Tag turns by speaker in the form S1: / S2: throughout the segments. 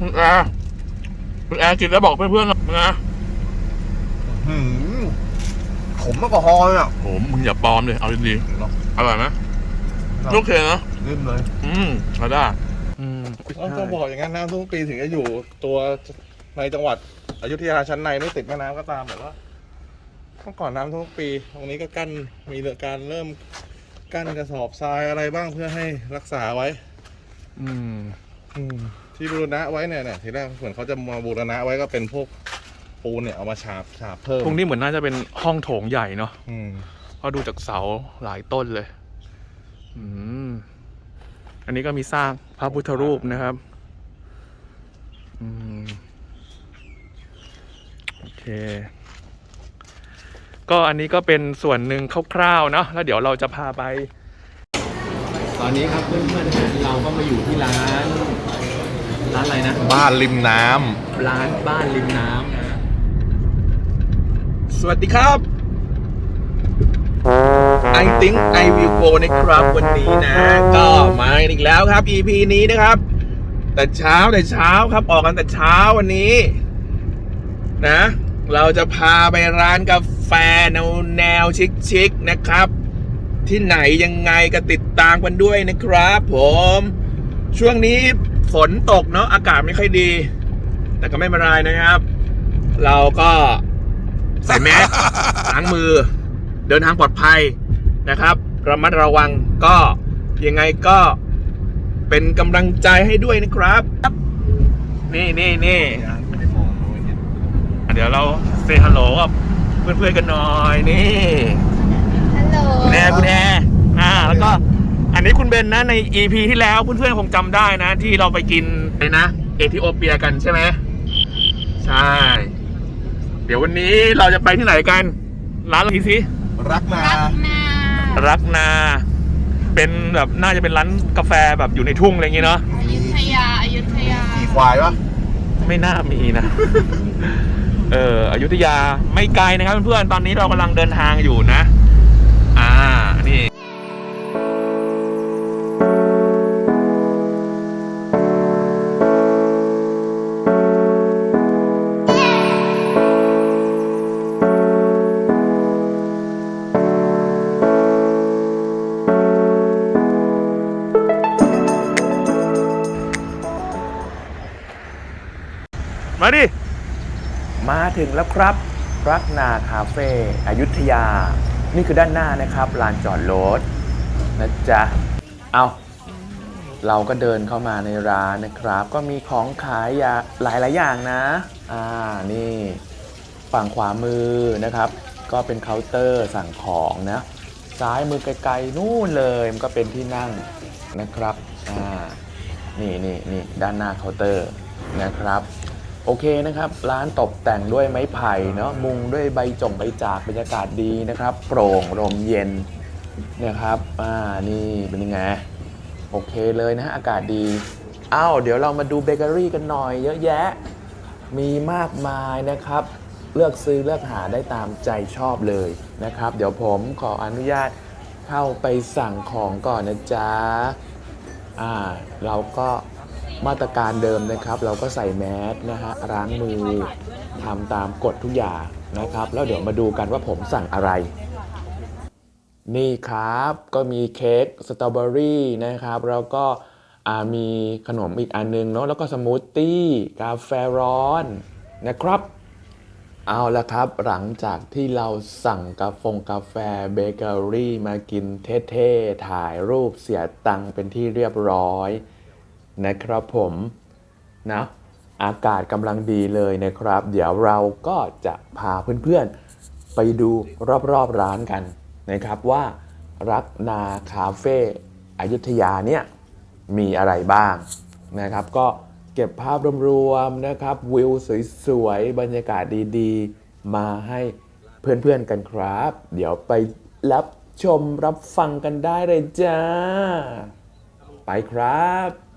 S1: คุณแอร์คุณแอร์กินแล้วบอกเพื่อนๆหน่อยนะ
S2: หืมผมแอลกอฮอล์อะ
S1: โหมึงอย่าปลอมเลย เอาดีๆอร่อยไหมโอเคนะ
S2: ลืมเลย
S1: อืมเราได้อืม
S2: ต้องบอกอย่างนั้นน้ำทุกปีถึงจะอยู่ตัวในจังหวัดอยุธยาชั้นในไม่ติดแม่น้ำก็ตามแต่ว่าเมื่อก่อนน้ำทุกปี ตรงนี้ก็กั้นมีเรื่องการเริ่มกั้นกระสอบทรายอะไรบ้างเพื่อให้รักษาไว้
S1: อืม
S2: อืม ที่บูรณะไว้เนี่ยเนี่ยทีแรกเหมือนเขาจะมาบูรณะไว้ก็เป็นพวกปูนเนี่ยเอามาฉาบฉาบเพิ่ม
S1: ตรงนี้เหมือนน่าจะเป็นห้องโถงใหญ่เนาะ
S2: อืม
S1: เพราะดูจากเสาหลายต้นเลย อืม อันนี้ก็มีสร้างพระพุทธรูปนะครับ อืม โอเค ก็อันนี้ก็เป็นส่วนหนึ่งคร่าวๆเนาะแล้วเดี๋ยวเราจะพาไป
S3: ตอนนี้ครับเพื่อนๆนะฮะเราก็มาอยู่ที่ร้าน ร้านอะไรนะ
S2: บ้านริมน้
S3: ร้านบ้านริมน้ำนะ
S4: สวัสดีครับ I think I will go นะครับวันนี้นะ ก็มากันอีกแล้วครับ EP นี้นะครับ แต่เช้าแต่เช้าครับออกกันแต่เช้าวันนี้ นะ เราจะพาไปร้านกาแฟแนวแนวชิคๆนะครับ ที่ไหนยังไงก็ติดตามกันด้วยนะครับ ผม ช่วงนี้ ฝนตกเนาะอากาศไม่ค่อยดี แต่ก็ไม่เป็นไรนะครับ เราก็ใส่แมสล้างมือ เดินทางปลอดภัยนะครับระมัดระวังก็ยังไงก็เป็นกำลังใจให้ด้วยนะครับ นี่นี่นี่ำ
S2: ไม่ได้มองเลยเห็น
S1: เดี๋ยวเราเซฮัลโหลกับเพื่อนๆกันหน่อยนี่
S5: ฮัลโหล
S1: คุณแอร์คุณแอร์อ่าแล้วก็ อันนี้คุณเบนนะใน EP ที่แล้วเพื่อนๆคงจำได้นะ ที่เราไปกินอะไรนะ เอธิโอเปียกันใช่ไหมใช่ เดี๋ยววันนี้เราจะไปที่ไหนกัน ร้านอะไรสิ
S2: รักนา
S5: รักนา
S1: รักนา เป็นแบบน่าจะเป็นร้านกาแฟแบบอยู่ในทุ่งอะไรอย่างเงี้ยเนาะ
S5: อยุธยาอยุธยา
S2: ขี่ควายปะ
S1: ไม่น่ามีนะ เอออยุธยาไม่ไกลนะครับเพื่อนๆตอนนี้เรากำลังเดินทางอยู่นะ
S3: ถึงแล้วครับ รักนาคาเฟ่อยุธยา นี่คือด้านหน้านะครับลานจอดรถนะจ๊ะ เอาเราก็เดินเข้ามาในร้านนะครับ ก็มีของขายยาหลายหลายอย่างนะ อ่านี่ฝั่งขวามือนะครับ ก็เป็นเคาน์เตอร์สั่งของนะ ซ้ายมือไกลๆนู่นเลยมันก็เป็นที่นั่งนะครับ อ่านี่นี่นี่ด้านหน้าเคาน์เตอร์นะครับ โอเคนะครับ ร้านตกแต่งด้วยไม้ไผ่เนาะมุงด้วยใบจงใบจากบรรยากาศดีนะครับ โปร่งลมเย็นนะครับอ่านี่เป็นยังไงโอเคเลยนะฮะอากาศดีอ้าวเดี๋ยวเรามาดูเบเกอรี่กันหน่อย เยอะแยะ มีมากมายนะครับ เลือกซื้อเลือกหาได้ตามใจชอบเลยนะครับ เดี๋ยวผมขออนุญาตเข้าไปสั่งของก่อนนะจ๊ะอ่าเราก็ มาตรการเดิมนะครับ เราก็ใส่แมสนะฮะล้างมือทำตามกฎทุกอย่างนะครับ แล้วเดี๋ยวมาดูกันว่าผมสั่งอะไร นี่ครับก็มีเค้กสตรอเบอรี่นะครับ แล้วก็มีขนมอีกอันนึงเนาะแล้วก็สมูทตี้กาแฟร้อนนะครับ เอาละครับหลังจากที่เราสั่งกาฟงกาแฟเบเกอรี่มากินเท่ๆ ถ่ายรูปเสียตังค์เป็นที่เรียบร้อย นะครับผมนะอากาศกำลังดีเลยนะครับ เดี๋ยวเราก็จะพาเพื่อนๆ ไปดูรอบๆร้านกันนะครับว่ารักนาคาเฟ่อยุธยาเนี่ยมีอะไรบ้างนะครับ ก็เก็บภาพรวมๆนะครับวิวสวยๆ บรรยากาศดีๆ มาให้เพื่อนๆกันครับ เดี๋ยวไปรับชมรับฟังกันได้เลยจ้า ไปครับ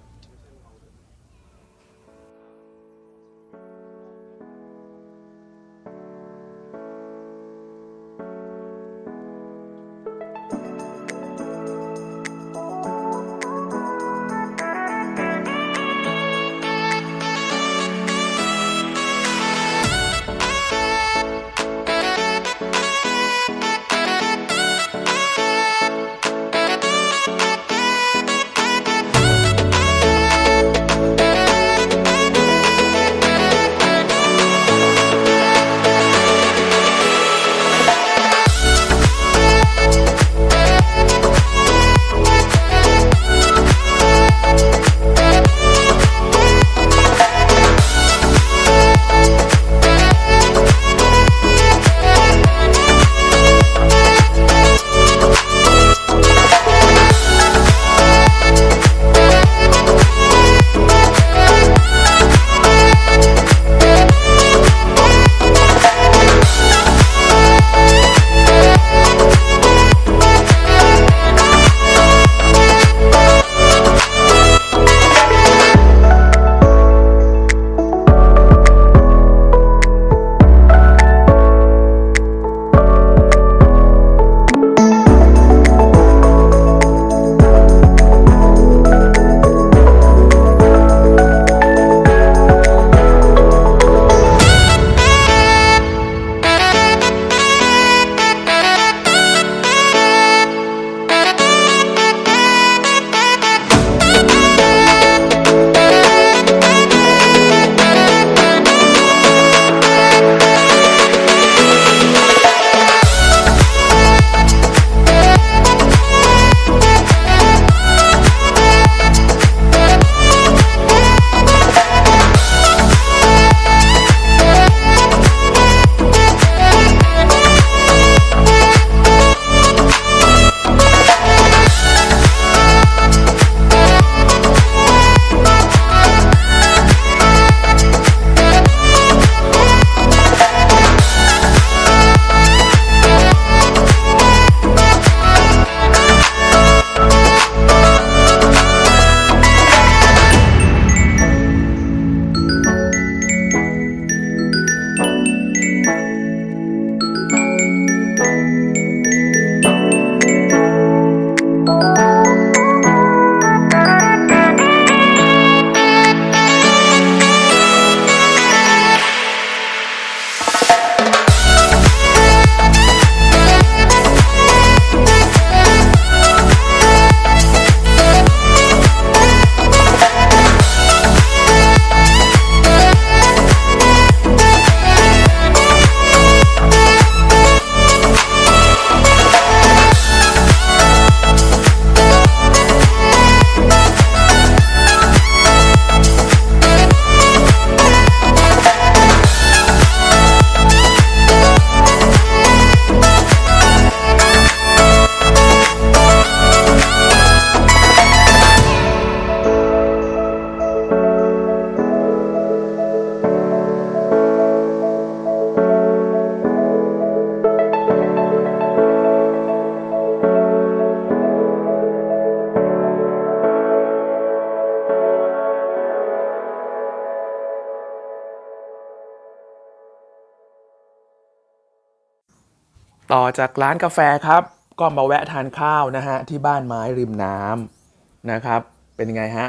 S3: ต่อจากร้านกาแฟครับ ก็มาแวะทานข้าวนะฮะ ที่บ้านไม้ริมน้ำนะครับ เป็นไงฮะ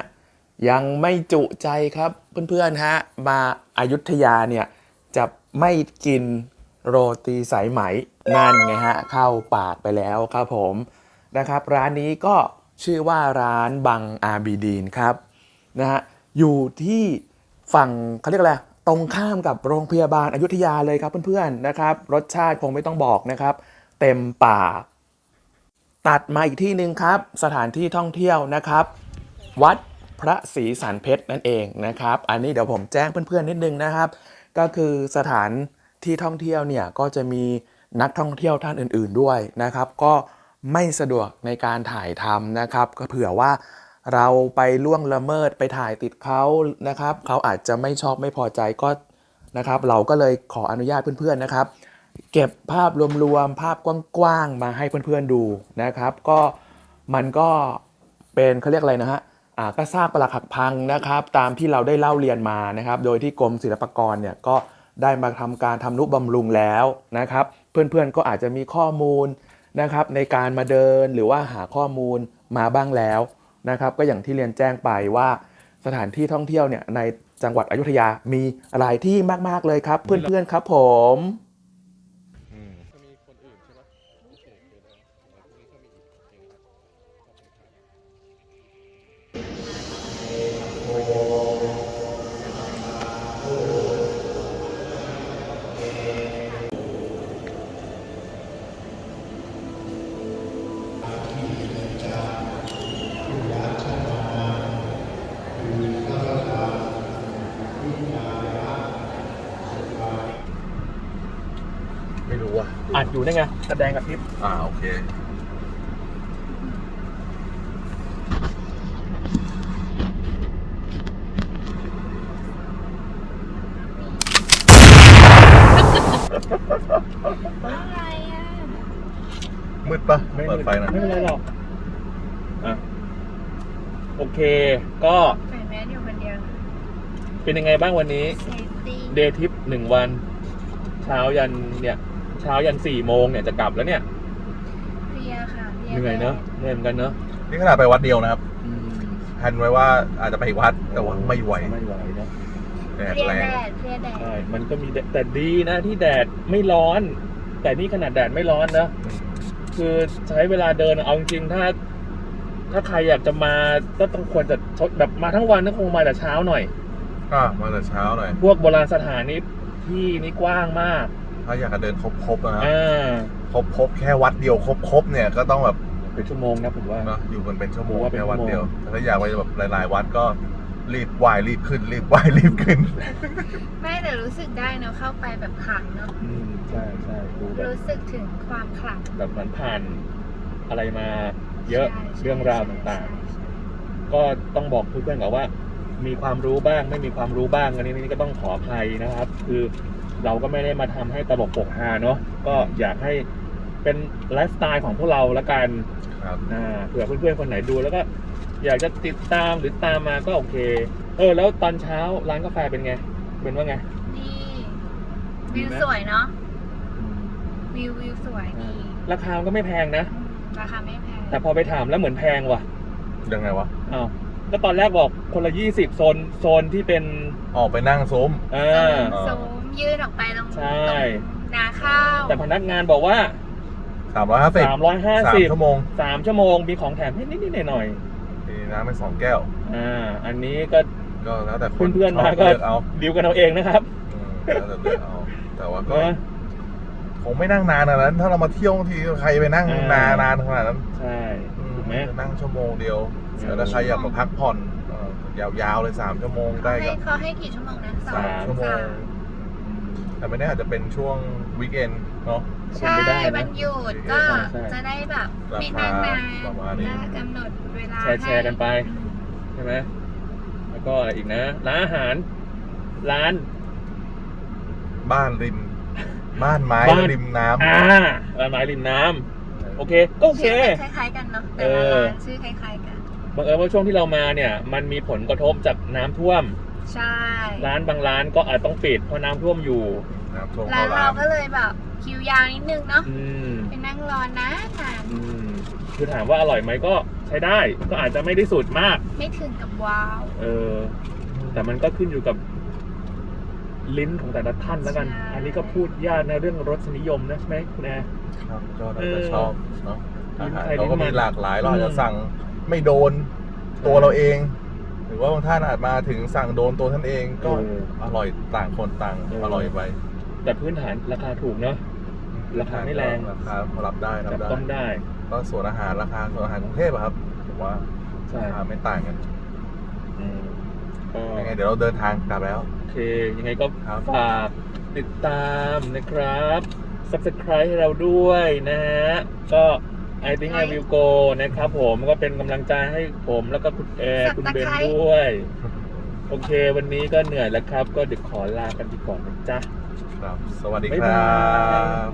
S3: ยังไม่จุใจครับเพื่อนๆฮะ มาอายุทยาเนี่ย จะไม่กินโรตีสายไหมนั่นไงฮะ เข้าปากไปแล้วครับผมนะครับ ร้านนี้ก็ชื่อว่าร้านบังอาบีดีนครับนะฮะอยู่ที่ฝั่งเขาเรียกอะไร ตรงข้ามกับโรงพยาบาลอายุทยาเลยครับเพื่อนๆนะครับ รสชาติคงไม่ต้องบอกนะครับ เต็มปากตัดมาอีกที่หนึ่งครับ สถานที่ท่องเที่ยวนะครับ วัดพระศรีสันเพชรนั่นเองนะครับ อันนี้เดี๋ยวผมแจ้งเพื่อนๆนิดนึงนะครับ ก็คือสถานที่ท่องเที่ยวเนี่ยก็จะมีนักท่องเที่ยวท่านอื่น ๆด้วยนะครับ ก็ไม่สะดวกในการถ่ายทำนะครับ ก็เผื่อว่า เราไปล่วงละเมิดไปถ่ายติดเขานะครับ เขาอาจจะไม่ชอบไม่พอใจก็นะครับ เราก็เลยขออนุญาตเพื่อนๆนะครับ เก็บภาพรวมๆภาพกว้างๆมาให้เพื่อนๆดูนะครับ ก็มันก็เป็นเขาเรียกอะไรนะฮะอ่าก็ซากปรักหักพังนะครับ ตามที่เราได้เล่าเรียนมานะครับ โดยที่กรมศิลปากรเนี่ยก็ได้มาทำการทำนุบำรุงแล้วนะครับ เพื่อนๆก็อาจจะมีข้อมูลนะครับในการมาเดินหรือว่าหาข้อมูลมาบ้างแล้ว นะครับก็อย่างที่เรียนแจ้งไปว่าสถานที่ท่องเที่ยวเนี่ยในจังหวัดอยุธยามีหลายที่มาก ๆ เลยครับ เพื่อนๆครับผม
S2: อะ
S1: อัดอยู่ได้ไงแสดงกับคลิป
S2: อ่าโอเค
S5: อะไรอะ
S2: มืดปะเปิดไฟหนะ
S1: ไม่เป็นไรหรอกอะโอเค ก็
S5: ใส่แมสอยู่คนเดียว
S1: เป็นยังไงบ้างวันนี้
S5: เซฟตี้
S1: เดย์ทิปหนึ่งวัน เช้ายันเนี่ยเช้ายันสี่โมงเนี่ยจะกลับแล้วเนี่ย
S5: เพลียค่ะเพลีย
S1: เหนื่อยเนอะเหนื่อยเหมือนกันเนอะ
S2: นี่ขนาดไปวัดเดียวนะครับแผนไว้ว่าอาจจะไปวัดแต่ว่าไม่ไหว
S1: ไม่ไหวเนอะ
S2: แดด
S5: เพลีย
S2: แร
S5: แด
S2: ง
S5: ดเพลียแดด
S1: ใช่มันก็มีแดดแต่ดีนะที่แดดไม่ร้อน แต่นี่ขนาดแดดไม่ร้อนนะคือใช้เวลาเดินเอาจริงๆถ้า ถ้าใครอยากจะมาก็ต้องควรจะชดแบบมาทั้งวันก็คงมาแต่เช้าหน่อย
S2: ก็มาแต่เช้าหน่อย
S1: พวกโบราณสถานนี่ที่นี่กว้างมาก
S2: ถ้าอยากจะเดินครบๆนะครับ
S1: อ่า
S2: ครบๆแค่วัดเดียวครบๆเนี่ยก็ต้องแบบ
S1: เป็นชั่วโมงนะผมว่า
S2: เนอะอยู่กันเป็นชั่วโมง
S1: ว่าเป็น
S2: แค่วัด
S1: ชั่วโมง
S2: เดียวแต่ถ้าอยากไปแบบหลาย ๆ วัดก็รีบไหวรีบขึ้น รีบไหวรีบขึ้น
S5: ไม่แต่รู้สึกได้เนอะเข้าไปแบบขลังเนอะ
S1: อืมใช่ใช่ดูแบบ
S5: รู้สึกถึงความขลัง
S1: แบบเหมือนผ่านอะไรมาเยอะ
S5: ใช่ใช่
S1: เรื่องราวต่าง
S5: ใช่ใช่
S1: ๆ ก็ต้องบอกเพื่อนๆก่อนว่า มีความรู้บ้างไม่มีความรู้บ้างอันนี้นี่ก็ต้องขออภัยนะครับ คือ เราก็ไม่ได้มาทำให้ตลกปกฮาเนาะก็อยากให้เป็นไลฟ์สไตล์ของพวกเราละกัน
S2: ครับ
S1: อ่าเผื่อเพื่อนๆคนไหนดูแล้วก็อยากจะติดตามหรือตามมาก็โอเค เออ แล้วตอนเช้าร้านกาแฟเป็นไง เป็นว่าไง
S5: นี่
S1: ดี
S5: วิว
S1: ไหม
S5: สวยเนาะวิววิวสวยดี
S1: ราคามันก็ไม่แพงนะ
S5: ราคาไม่แพง
S1: แต่พอไปถามแล้วเหมือนแพงว่ะ
S2: ยังไงวะ
S1: อ้าวก็ตอนแรกบอกคนละยี่สิบโซนโซนที่เป็น
S2: ออกไปนั่งซุ้ม
S1: อ่า
S5: ซูม ยื่นออกไปตรง
S1: ใช่
S5: ตรงนาข้าว
S1: แต่พนักงานบอกว่า
S2: สามร้อยห้าสิบ
S1: สามร้อยห้า
S2: สาม
S1: สิบ
S2: ชั่วโมง
S1: สามชั่วโมงมีของแถมให้นิดๆหน่อย
S2: มีน้ำเป็นสองแก้ว
S1: ๆอ่าอันนี้ก็
S2: ก็แล้วแต่คน
S1: เพื่อนๆ
S2: ชบ
S1: มาก็
S2: เลือกเอา
S1: ดิวกันเอาเองนะครับ
S2: อืมแล้วแต่เลือกเอา แต่ว่าก็
S1: นะ
S2: คงไม่นั่งนานขนาดนั้น ถ้าเรามาเที่ยวบางทีใครไปนั่ง
S1: อ่าน
S2: นานนานขนาดนั้น
S1: ใช่
S2: อืม
S1: ถูกไหม
S2: นั่งชั่วโมงเดียว
S1: เออ
S2: แต่ถ้าใครอยากมาพักผ่อนเอ่อยาวๆเลยสามชั่วโมงได้
S5: ให้
S2: ก็
S5: เขาให้กี่ชั่วโมงนะ
S2: สาม ชั่วโมง แต่ไม่แน่อาจจะเป็นช่วงวีคเอนเนาะ
S5: ใช่
S1: เป็นไปได้นะ
S5: วันหยุดก็
S1: ใช่
S5: จะได้แบบ
S2: ราคา
S5: ไม่นานนาน
S2: ประมาณนี้
S5: และกำหนดเวลา
S1: แชร์แชร์กันไปใช่ไหมแล้วก็อะไรอีกนะ ร้านอาหาร ร้าน
S2: บ้านริม บ้านไม้
S1: บ้าน
S2: ริมน้ำ
S1: อ่าร้านไม้ริมน้ำโอเค ก็โอเค
S5: ชื่อมันคล้ายๆกันเนาะแต่ละ
S1: เออ
S5: ร้านชื่อคล้ายๆกัน
S1: บังเอิญว่าช่วงที่เรามาเนี่ย มันมีผลกระทบจากน้ำท่วม
S5: ใช่
S1: ร้านบางร้านก็อาจต้องปิดเพราะน้ำท่วมอยู่
S2: น้ำท่วม
S5: ร้า
S2: เข้านร้า
S5: เรา
S2: น
S5: ก็เลยแบบคิวยาวนิดนึงเนาะ
S1: อืม
S5: ไปนั่งรอนานนาน
S1: อืมคือถามว่าอร่อยไหมก็ใช้ได้ ก็อาจจะไม่ได้สุดมาก
S5: ไม่ถึงกับว้าว
S1: เออ แต่มันก็ขึ้นอยู่กับลิ้นของแต่ละท่านแล้วกัน อันนี้ก็พูดยากนะเรื่องรสนิยมนะใช่ไหมคุณแอร์
S2: ครับก็
S1: เอ
S2: น่า
S1: อ
S2: จะชอบเนาะ
S1: ลิ้
S2: อานหาร
S1: ใคร
S2: เราก็
S1: ลิ้นมัน
S2: มีหลากหลายเราอาจ
S1: อื
S2: จะ
S1: ม
S2: สั่งไม่โดนตัวเราเอง หรือว่าบางท่านอาจมาถึงสั่งโดนตัวท่านเองก็
S1: เออ
S2: อร่อยต่างคนต่าง
S1: เออ
S2: อ
S1: อ
S2: ร่อยไป
S1: แต่พื้นฐานราคาถูกเนาะ ราคาไม่แรง
S2: ราคาพอรับได้รับ
S1: จับ
S2: ได้
S1: ต้องได้
S2: ก็ส่วนอาหารราคาส่วนอาหารกรุงเทพอะครับผมว่า
S1: ใช่
S2: ราคาไม่ต่างกัน
S1: อืมก็
S2: ยังไงเดี๋ยวเราเดินทางกลับแล้ว
S1: โอเค ยังไงก็
S2: ครับ
S1: ฝากติดตามนะครับ subscribe ให้เราด้วยนะฮะ ก็ I think I will go นะครับผมก็เป็นกำลังใจให้ผมแล้วก็คุณแอร์คุณเบนด้วย โอเค วันนี้ก็เหนื่อยแล้วครับ ก็เดี๋ยวขอลากันไปก่อนนะจ๊ะ
S2: ครับ สวัสดี
S1: บ๊าย
S2: ค
S1: บา
S2: รั
S1: ย
S2: บ